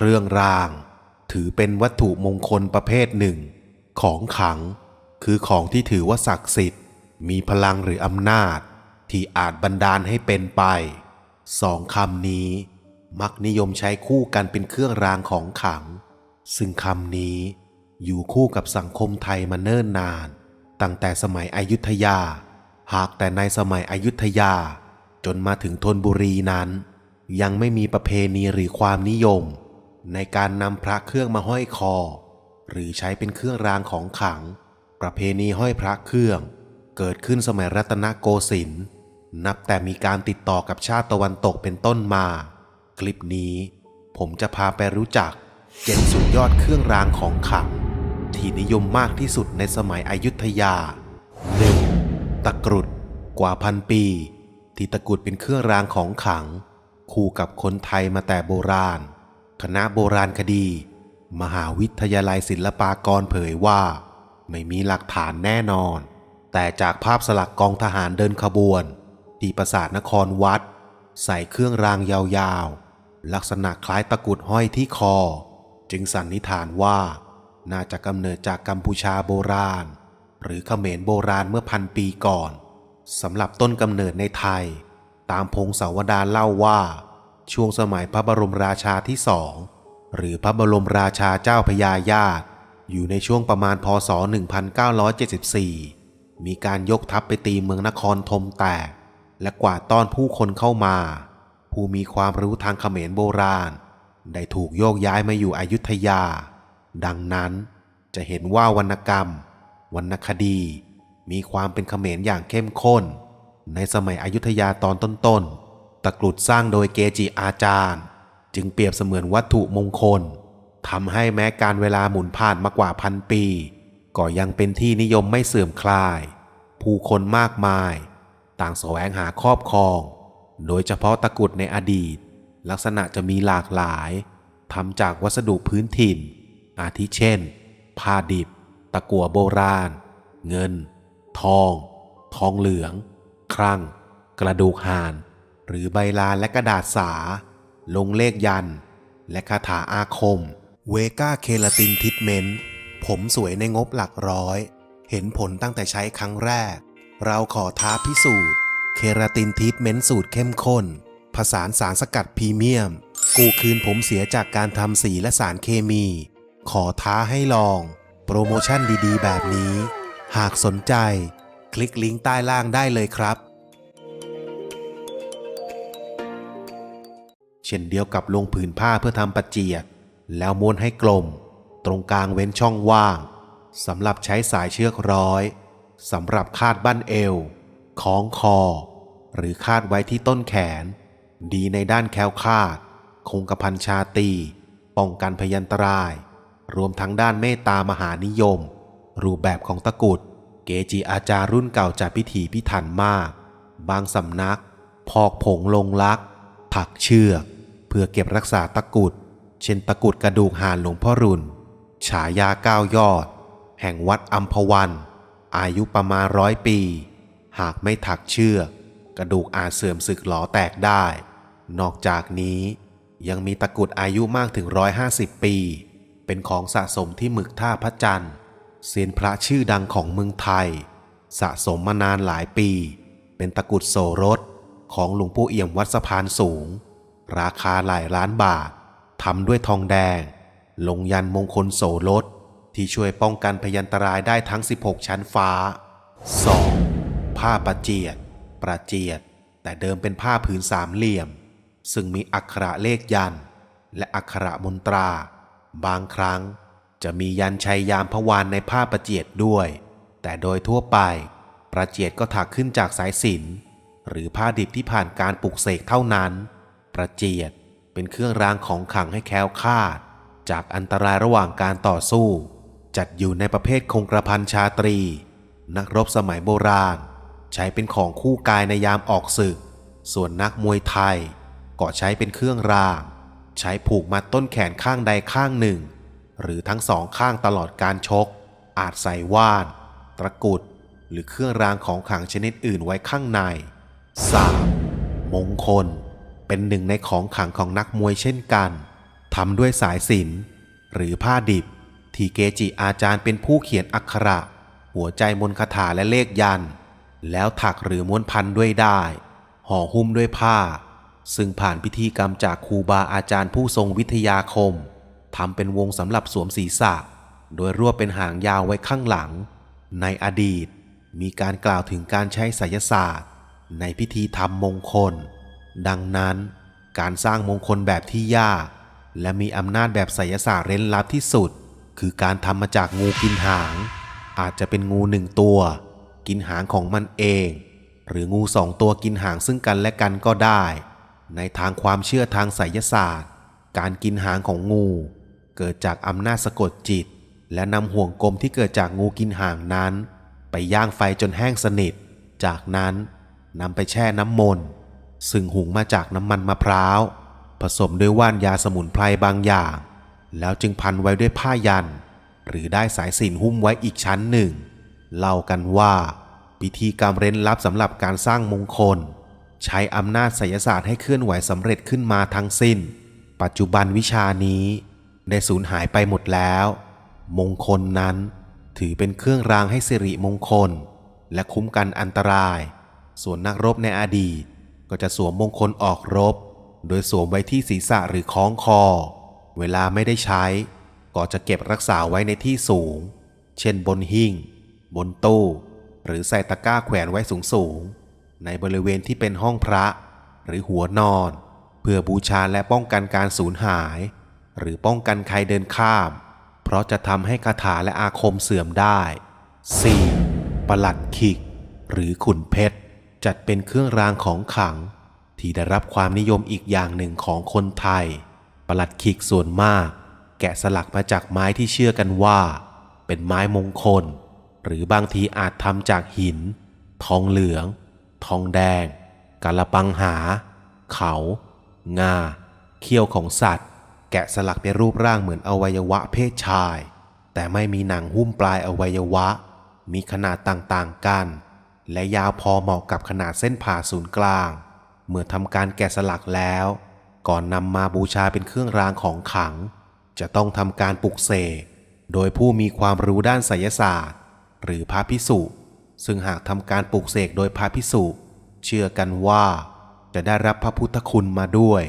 เครื่องราง ถือเป็นวัตถุมงคลประเภทหนึ่ง ของขัง คือของที่ถือว่าศักดิ์สิทธิ์ มีพลังหรืออำนาจ ที่อาจบันดาลให้เป็นไปสองคำนี้ มักนิยมใช้คู่กันเป็นเครื่องรางของขัง ซึ่งคำนี้อยู่คู่กับสังคมไทยมาเนิ่นนาน ตั้งแต่สมัยอยุธยา หากแต่ในสมัยอยุธยา จนมาถึงธนบุรีนั้น ยังไม่มีประเพณีหรือความนิยม ในการนำพระเครื่องมาห้อยคอ หรือใช้เป็นเครื่องรางของขลัง ประเพณีห้อยพระเครื่อง เกิดขึ้นสมัยรัตนโกสินทร์นับแต่มีการติดต่อกับชาติตะวันตกเป็นต้นมา คลิปนี้ ผมจะพาไปรู้จักเจ็ดสุดยอดเครื่องรางของขลัง ที่นิยมมากที่สุดในสมัยอยุธยา 1. ตะกรุดกว่าพันปี ที่ตะกรุดเป็นเครื่องรางของขลัง คู่กับคนไทยมาแต่โบราณ คณะโบราณคดี มหาวิทยาลัยศิลปากรเผยว่า ไม่มีหลักฐานแน่นอน แต่จากภาพสลักกองทหารเดินขบวน ที่ปราสาทนครวัด ใส่เครื่องรางยาวๆ ลักษณะคล้ายตะกุดห้อยที่คอ จึงสันนิษฐานว่า น่าจะกำเนิดจากกัมพูชาโบราณ หรือเขมรโบราณเมื่อพันปีก่อนสำหรับต้นกำเนิดในไทย ตามพงศาวดารเล่าว่า ช่วงสมัยพระบรมราชาที่สองหรือพระบรมราชาเจ้าพญายาตอยู่ในช่วงประมาณพศ 1974 มีการยกทัพไปตีเมืองนครธมแตก และกวาดต้อนผู้คนเข้ามา ผู้มีความรู้ทางเขมรโบราณ ได้ถูกโยกย้ายมาอยู่อยุธยา ดังนั้นจะเห็นว่าวรรณกรรม วรรณคดี มีความเป็นเขมรอย่างเข้มข้น ในสมัยอยุธยาตอนต้นๆ ตะกรุดสร้างโดยเกจิอาจารย์ จึงเปรียบเสมือนวัตถุมงคลทำให้แม้การเวลาหมุนผ่านมากว่าพันปี ก็ยังเป็นที่นิยมไม่เสื่อมคลาย ผู้คนมากมาย ต่างแสวงหาครอบครอง โดยเฉพาะตะกรุดในอดีต ลักษณะจะมีหลากหลายทำจากวัสดุพื้นถิ่น อาทิเช่น ผ้าดิบ ตะกั่วโบราณ เงิน ทอง ทองเหลือง ครั่ง กระดูกห่าน หรือใบลานและกระดาษสา ลงเลขยัน และคาถาอาคม เวก้าเคลาตินทิทเมนต์ ผมสวยในงบหลักร้อย เห็นผลตั้งแต่ใช้ครั้งแรก เราขอท้าพิสูจน์ เคราตินทิทเมนต์สูตรเข้มข้น ผสานสารสกัดพรีเมียม กูคืนผมเสียจากการทำสีและสารเคมี ขอท้าให้ลอง โปรโมชั่นดีๆ แบบนี้ หากสนใจ คลิกลิงก์ใต้ล่างได้เลยครับ เช่นเดียวกับลงผืนผ้าเพื่อทำประเจียแล้วม้วนให้กลม ตรงกลางเว้นช่องว่างสำหรับใช้สายเชือกร้อยสำหรับคาดบั้นเอวคล้องคอ หรือคาดไว้ที่ต้นแขน ดีในด้านแคล้วคาด คงกระพันชาตี ป้องกันพยันตราย รวมทั้งด้านเมตตามหานิยม รูปแบบของตะกุด เกจิอาจารย์รุ่นเก่าจัดพิถีพิถันมาก บางสำนัก พอกผงลงลัก ถักเชือก เพื่อเก็บรักษาตะกุด เช่นตะกุดกระดูกห่านหลวงพ่อรุนฉายาเก้ายอด แห่งวัดอัมพวัน อายุประมาณร้อยปี หากไม่ถักเชือก กระดูกอาจเสื่อมสึกหลอแตกได้ นอกจากนี้ยังมีตะกุดอายุมากถึง 150 ปี เป็นของสะสมที่หมึกท่าพระจันทร์เซียนพระชื่อดังของเมืองไทย สะสมมานานหลายปี เป็นตะกุดโสรถของหลวงปู่เอี่ยมวัดสะพานสูง ราคาหลายล้านบาททำด้วยทองแดง ลงยันมงคลโสรถที่ช่วยป้องกันพยันตรายได้ทั้ง 16 ชั้นฟ้า 2. ผ้าประเจียด ประเจียด แต่เดิมเป็นผ้าผืนสามเหลี่ยม ซึ่งมีอักขระเลขยัน และอักขระมนตรา บางครั้งจะมียันชัยยามพวานในผ้าประเจียดด้วย แต่โดยทั่วไป ประเจียดก็ถักขึ้นจากสายสิญจนหรือผ้าดิบที่ผ่านการปลุกเสกเท่านั้น ประเจียดเป็นเครื่องรางของขลังให้แคล้วคลาด จากอันตรายระหว่างการต่อสู้ จัดอยู่ในประเภทคงกระพันชาตรี นักรบสมัยโบราณ ใช้เป็นของคู่กายในยามออกศึก ส่วนนักมวยไทย ก็ใช้เป็นเครื่องราง ใช้ผูกมัดต้นแขนข้างใดข้างหนึ่ง หรือทั้งสองข้างตลอดการชก อาจใส่ว่าน ตะกุด หรือเครื่องรางของขลังชนิดอื่นไว้ข้างใน 3. มงคล เป็นหนึ่งในของขังของนักมวยเช่นกันทำด้วยสายสินหรือผ้าดิบ ที่เกจิอาจารย์เป็นผู้เขียนอักขระ หัวใจมนต์คาถาและเลขยัน แล้วถักหรือม้วนพันด้วยได้ ห่อหุ้มด้วยผ้า ซึ่งผ่านพิธีกรรมจากครูบาอาจารย์ผู้ทรงวิทยาคมทำเป็นวงสำหรับสวมศีรษะ โดยรวบเป็นหางยาวไว้ข้างหลัง ในอดีตมีการกล่าวถึงการใช้ไสยศาสตร์ ในพิธีทำมงคล ดังนั้นการสร้างมงคลแบบที่ยากและมีอำนาจแบบไสยศาสตร์เร้นลับที่สุด คือการทำมาจากงูกินหาง อาจจะเป็นงูหนึ่งตัว กินหางของมันเอง หรืองูสองตัวกินหางซึ่งกันและกันก็ได้ ในทางความเชื่อทางไสยศาสตร์ การกินหางของงู เกิดจากอำนาจสะกดจิต และนำห่วงกลมที่เกิดจากงูกินหางนั้น ไปย่างไฟจนแห้งสนิท จากนั้นนำไปแช่น้ำมนต์ ซึ่งหุงมาจากน้ำมันมะพร้าว ผสมด้วยว่านยาสมุนไพรบางอย่าง แล้วจึงพันไว้ด้วยผ้ายัน หรือได้สายสินหุ้มไว้อีกชั้นหนึ่ง เล่ากันว่า พิธีกรรมเร้นลับสำหรับการสร้างมงคล ใช้อำนาจไสยศาสตร์ให้เคลื่อนไหวสำเร็จขึ้นมาทั้งสิ้น ปัจจุบันวิชานี้ ได้สูญหายไปหมดแล้ว มงคลนั้น ถือเป็นเครื่องรางให้สิริมงคล และคุ้มกันอันตราย ส่วนนักรบในอดีต ก็จะสวมมงคลออกรบ โดยสวมไว้ที่ศีรษะหรือคล้องคอ เวลาไม่ได้ใช้ ก็จะเก็บรักษาไว้ในที่สูง เช่นบนหิ้ง บนตู้ หรือใส่ตะกร้าแขวนไว้สูงสูง ในบริเวณที่เป็นห้องพระ หรือหัวนอน เพื่อบูชาและป้องกันการสูญหาย หรือป้องกันใครเดินข้าม เพราะจะทำให้คาถาและอาคมเสื่อมได้ 4. ประหลัดขิก หรือขุนเพชร จัดเป็นเครื่องรางของขลัง ที่ได้รับความนิยมอีกอย่างหนึ่งของคนไทย ประหลัดขิกส่วนมาก แกะสลักมาจากไม้ที่เชื่อกันว่า เป็นไม้มงคล หรือบางทีอาจทำจากหิน ทองเหลือง ทองแดงกาละปังหา เขา งา เขี้ยวของสัตว์ แกะสลักในรูปร่างเหมือนอวัยวะเพศชาย แต่ไม่มีหนังหุ้มปลายอวัยวะ มีขนาดต่างๆกัน และยาวพอเหมาะกับขนาดเส้นผ่าศูนย์กลาง เมื่อทำการแกะสลักแล้ว ก่อนนำมาบูชาเป็นเครื่องรางของขลัง จะต้องทำการปลุกเสกโดยผู้มีความรู้ด้านไสยศาสตร์ หรือพระพิสุ ซึ่งหากทำการปลุกเสกโดยพระพิสุ เชื่อกันว่า จะได้รับพระพุทธคุณมาด้วย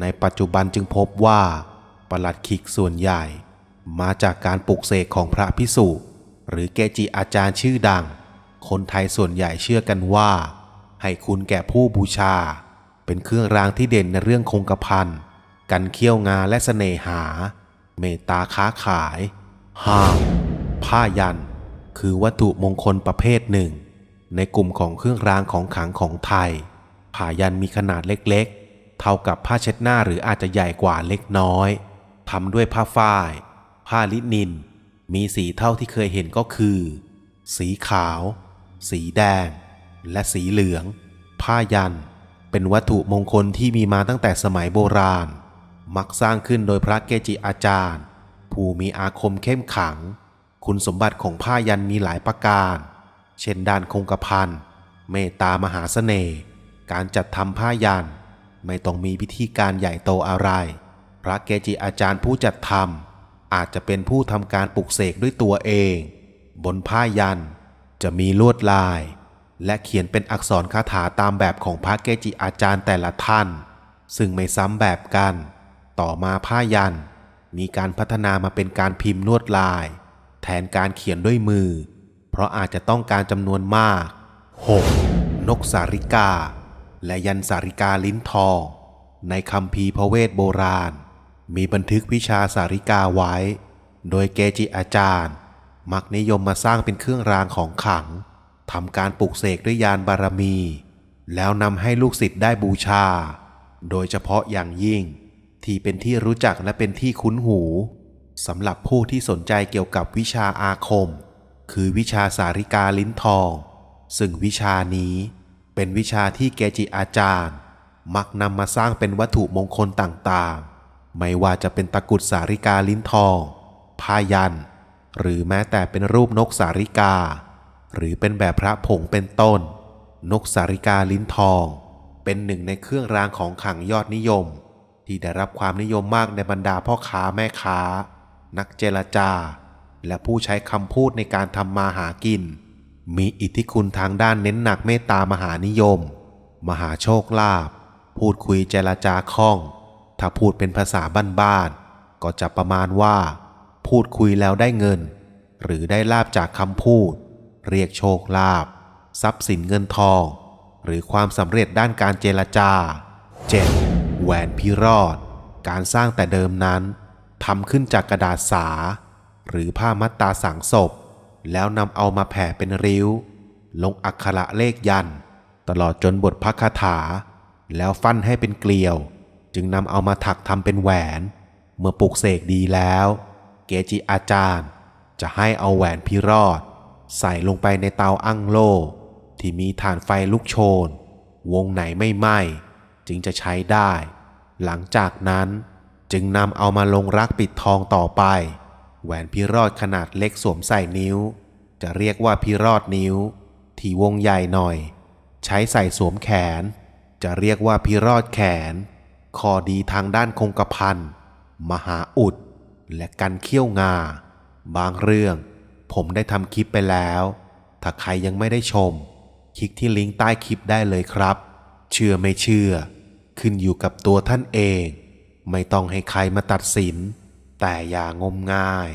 ในปัจจุบันจึงพบว่าประหลัดขิกส่วนใหญ่ มาจากการปลุกเสกของพระพิสุ หรือเกจิอาจารย์ชื่อดัง คนไทยส่วนใหญ่เชื่อกันว่า ให้คุณแก่ผู้บูชา เป็นเครื่องรางที่เด่นในเรื่องคงกระพันกันเคี้ยวงาและเสน่หา เมตตาค้าขายห้ามผ้ายัน คือวัตถุมงคลประเภทหนึ่ง ในกลุ่มของเครื่องรางของขลังของไทยผ้ายันมีขนาดเล็กๆ เท่ากับผ้าเช็ดหน้าหรืออาจจะใหญ่กว่าเล็กน้อยทำด้วยผ้าฝ้าย ผ้าลินิน มีสีเท่าที่เคยเห็นก็คือ สีขาว สีแดง และสีเหลือง ผ้ายัน เป็นวัตถุมงคลที่มีมาตั้งแต่สมัยโบราณ มักสร้างขึ้นโดยพระเกจิอาจารย์ ผู้มีอาคมเข้มขัง คุณสมบัติของผ้ายันมีหลายประการ เช่นด้านคงกระพันเมตตามหาเสน่ห์การจัดทำผ้ายัน ไม่ต้องมีพิธีการใหญ่โตอะไร พระเกจิอาจารย์ผู้จัดทำอาจจะเป็นผู้ทำการปลุกเสกด้วยตัวเอง บนผ้ายัน จะมีลวดลาย และเขียนเป็นอักษรคาถาตามแบบของพระเกจิอาจารย์แต่ละท่าน ซึ่งไม่ซ้ำแบบกัน ต่อมาผ้ายัน มีการพัฒนามาเป็นการพิมพ์ลวดลาย แทนการเขียนด้วยมือ เพราะอาจจะต้องการจำนวนมาก 6. นกสาริกา และยันสาริกาลิ้นทอง ในคำพีพระเวทโบราณ มีบันทึกวิชาสาริกาไว้ โดยเกจิอาจารย์ มักนิยมมาสร้างเป็นเครื่องรางของขลังทำการปลุกเสกด้วยยานบารมี แล้วนำให้ลูกศิษย์ได้บูชา โดยเฉพาะอย่างยิ่ง ที่เป็นที่รู้จักและเป็นที่คุ้นหูสำหรับผู้ที่สนใจเกี่ยวกับวิชาอาคม คือวิชาสาริกาลิ้นทอง ซึ่งวิชานี้เป็นวิชาที่เกจิอาจารย์ มักนำมาสร้างเป็นวัตถุมงคลต่างๆ ไม่ว่าจะเป็นตะกุดสาริกาลิ้นทองพายัน หรือแม้แต่เป็นรูปนกสาริกา หรือเป็นแบบพระผงเป็นต้น นกสาริกาลิ้นทอง เป็นหนึ่งในเครื่องรางของขลังยอดนิยมทที่ได้รับความนิยมมากในบรรดาพ่อค้าแม่ค้า นักเจรจา และผู้ใช้คำพูดในการทำมาหากิน มีอิทธิคุณทางด้านเน้นหนักเมตตามหานิยม มหาโชคลาภพูดคุยเจรจาคล่อง ถ้าพูดเป็นภาษาบ้านๆก็จะประมาณว่า พูดคุยแล้วได้เงิน หรือได้ลาบจากคำพูด เรียกโชคลาภทรัพย์สินเงินทอง หรือความสำเร็จด้านการเจรจา 7. แหวนพิรอด การสร้างแต่เดิมนั้นทำขึ้นจากกระดาษสา หรือผ้ามัดตาสังศพ แล้วนำเอามาแผ่เป็นริ้ว ลงอักขระเลขยันต์ตลอดจนบทพระคาถา แล้วฟันให้เป็นเกลียว จึงนำเอามาถักทำเป็นแหวน เมื่อปลุกเสกดีแล้ว เกจิอาจารย์ จะให้เอาแหวนพิรอด ใส่ลงไปในเตาอั้งโล ที่มีฐานไฟลุกโชน วงไหนไม่ไหม้จึงจะใช้ได้ หลังจากนั้นจึงนำเอามาลงรักปิดทองต่อไป แหวนพิรอดขนาดเล็กสวมใส่นิ้ว จะเรียกว่าพิรอดนิ้ว ที่วงใหญ่หน่อย ใช้ใส่สวมแขน จะเรียกว่าพิรอดแขน ข้อดีทางด้านคงกระพันมหาอุด และกันเขี้ยวงา บางเรื่อง ผมได้ทำคลิปไปแล้ว ถ้าใครยังไม่ได้ชม คลิกที่ลิงก์ใต้คลิปได้เลยครับ เชื่อไม่เชื่อ ขึ้นอยู่กับตัวท่านเอง ไม่ต้องให้ใครมาตัดสิน แต่อย่างมงาย